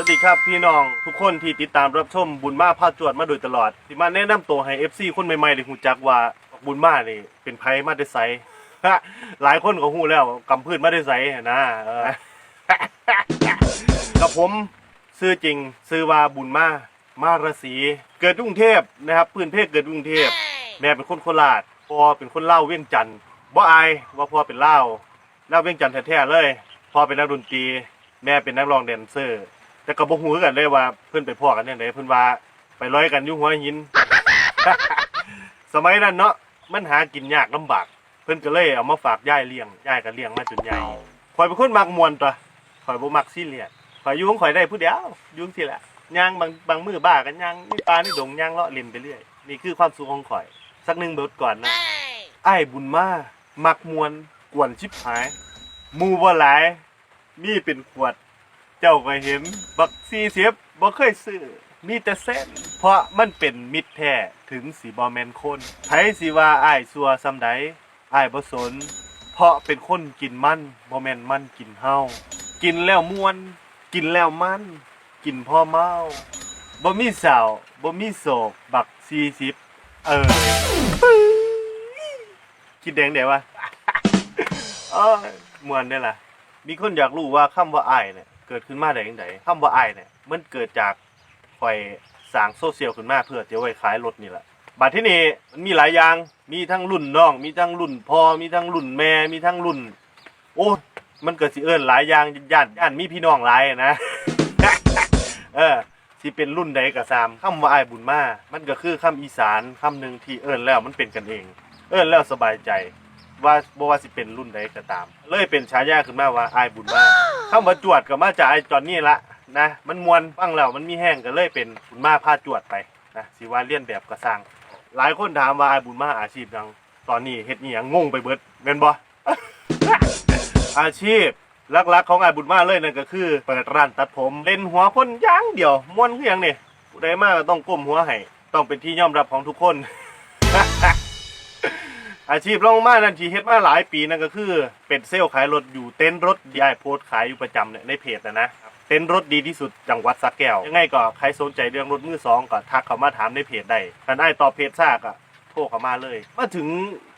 สวัสดีครับพี่น้องทุกคนที่ติดตามรับชมบุญมาพาจวดมาโดยตลอดที่มาแนะนำตัวให้ FC คนใหม่ๆได้ฮู้จักว่าบุญมานี่เป็นไผมาได้ไสหลายคนก็ฮู้แล้วกำพืชมาได้ไสนะกับผมชื่อจริงชื่อว่าบุญมามารสีเกิดกรุงเทพนะครับพื้นเพเกิดกรุงเทพแม่เป็นคนโคราชพ่อเป็นคนเล่าเวียงจันทน์บ่อายว่าพ่อเป็นเล่าเล่าเวียงจันทน์แท้ๆเลยพ่อเป็นนักดนตรีแม่เป็นนักร้องแดนเซอร์ แต่ก็บ่ฮู้คือกันเลยว่าเพิ่นไปพ้อกันจังไดเพิ่นว่าไปร้อยกันอยู่หัวหิน สมัยนั้นเนาะมันหากินยากลำบาก เพิ่นก็เลยเอามาฝากยายเลี้ยงยายก็เลี้ยงมาจนใหญ่ข่อยเป็นคนมักมวนตัวข่อยบ่มักซีเรียสข่อยอยู่ของข่อยได้ผู้เดียวอยู่จังซี่แหละย่างบางบางมื้อบ้ากันย่างนี่ปลานี่ดงย่างเลาะเล่นไปเรื่อยนี่คือความสุขของข่อย สักหนึงเบิดก่อนนะอ้ายบุญมามักมวนกวนชิบหายหมู่บ่หลายมีเป็นขวด เจ้าก็เห็นบักซีเสียบบ่เคยซื้อมีแต่เส้น เพราะมันเป็นมิตรแท้ถึงสีบอแมนคนไผสิว่าอ้ายซัวซำใดอ้ายบ่สน เพราะเป็นคนกินมันบ่แมนมันกินเฮากินแล้วม่วน กินแล้วมัน กินพ่อเมาบ่มีสาวบ่มีโศกบัก40เออ คิดแดงเดี๋ยววะเอ้ยม่วนได้ล่ะ มีคนอยากรู้ว่าคำว่าอ้ายเนี่ย เกิดขึ้นมาได้ยังไงคำว่าอายเนี่ยมันเกิดจากข่อยสร้างโซเชียลขึ้นมาเพื่อจะไว้ขายรถนี่แหละบัดที่นี่มันมีหลายอย่าง มีทั้งรุ่นน้อง มีทั้งรุ่นพ่อ มีทั้งรุ่นแม่ มีทั้งรุ่น โอ้มันเกิดสิเอิ้นหลายอย่างย่านย่านมีพี่น้องหลายนะ เออสิเป็นรุ่นใดก็ตามคำว่าอ้ายบุญมา มันก็คือคำอีสานคำหนึ่งที่เอิ้นแล้วมันเป็นกันเอง เอิ้นแล้วสบายใจ ว่าบ่ว่าสิเป็นรุ่นใดก็ตาม เลยเป็นฉายาขึ้นมาว่าอายบุญมาคำว่าจวดก็มาจากไอ้จอนนี่ละนะมันมวนฟังแล้วมันมีแห้งก็เลยเป็นบุญมาพาจวดไปนะสิว่าเลียนแบบก็สร้างหลายคนถามว่าอายบุญมาอาชีพยังตอนนี้เฮ็ดอีหยังงงไปเบิดแม่นบ่อาชีพหลักๆของอายบุญมาเลยนั่นก็คือเปิดร้านตัดผมเล่นหัวคนอย่างเดียวม่วนคือหยังนี่ผู้ใดมาก็ต้องก้มหัวให้ต้องเป็นที่ยอมรับของทุกคน อาชีพรองมานั่นที่เฮ็ดมาหลายปีนั่นก็คือเป็นเซลล์ขายรถอยู่เต็นท์รถที่ไอ้ายโพสต์ขายอยู่ประจำเนี่ยในเพจนะนะเต็นท์รถดีที่สุดจังหวัดสระแก้วยังไงก็ใครสนใจเรื่องรถมือสองก็ทักเข้ามาถามในเพจได้ถ้าไอ้ตอบเพจซาก็โทรเข้ามาเลย มาถึง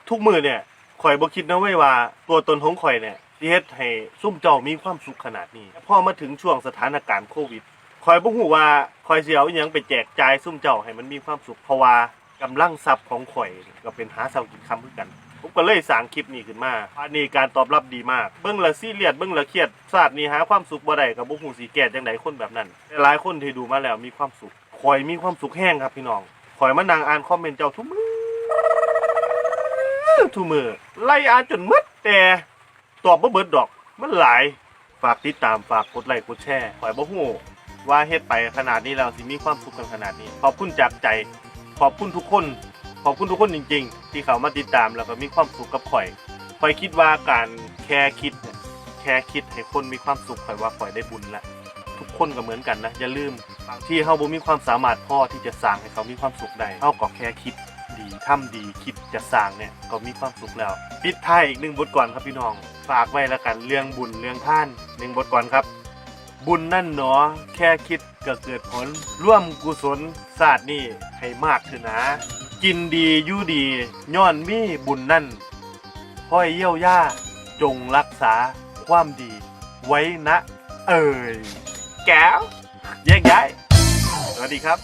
ทุกมือเนี่ยข่อยบ่คิดนะเว้ยว่าตัวตนของข่อยเนี่ยที่เฮ็ดให้ซุ่มเจ้ามีความสุขขนาดนี้พอมาถึงช่วงสถานการณ์โควิดข่อยบ่ฮู้ว่าข่อยสิเอาอิหยังไปแจกจ่ายซุ่มเจ้าให้มันมีความสุขเพราะว่า กำลังทรัพย์ของข่อยก็เป็นหาเช้ากินคำคือกัน ผมก็เลยสร้างคลิปนี้ขึ้นมาอันนี้การตอบรับดีมาก เบิ้งละซีเรียสเบิ้งละเครียดศาสตร์นี้หาความสุขบ่ได้กับบุกหูสีแก่จังไดคนแบบนั้นหลายคนที่ดูมาแล้วมีความสุขข่อยมีความสุขแห้งครับพี่น้องข่อยมานั่งอ่านคอมเมนต์เจ้าทุกมือทุกมือไล่อ่านจนหมดแต่ตอบบ่เบิดดอกมันหลายฝากติดตามฝากกดไลค์กดแชร์ข่อยบ่ฮู้ว่าเฮ็ดไปขนาดนี้แล้วสิมีความสุขกันขนาดนี้ขอบคุณจากใจ ขอบคุณทุกคน ขอบคุณทุกคนจริง ๆ ที่เขามาติดตามแล้วก็มีความสุขกับข่อยข่อยคิดว่าการแค่คิดเนี่ยแค่คิดให้คนมีความสุขข่อยว่าข่อยได้บุญละทุกคนก็เหมือนกันนะอย่าลืมบางที่เขาบ่มีความสามารถพอที่จะสร้างให้เขามีความสุขได้เขาก็แค่คิดดีทำดีคิดจะสร้างเนี่ยก็มีความสุขแล้วปิดท้ายอีกหนึ่งบทก่อนครับพี่น้อง ฝากไว้แล้วกันเรื่องบุญเรื่องท่านหนึ่งบทก่อนครับ บุญนั่นหนอแค่คิดก็เกิดผล ร่วมกุศลศาสตร์นี่ให้มากขึ้นนะ กินดีอยู่ดี ย้อนมีบุญนั่นพ่อยเยี่ยวย่าจงรักษาความดี ไว้นะ เอ่ยแก้วแยกย้ายสวัสดีครับ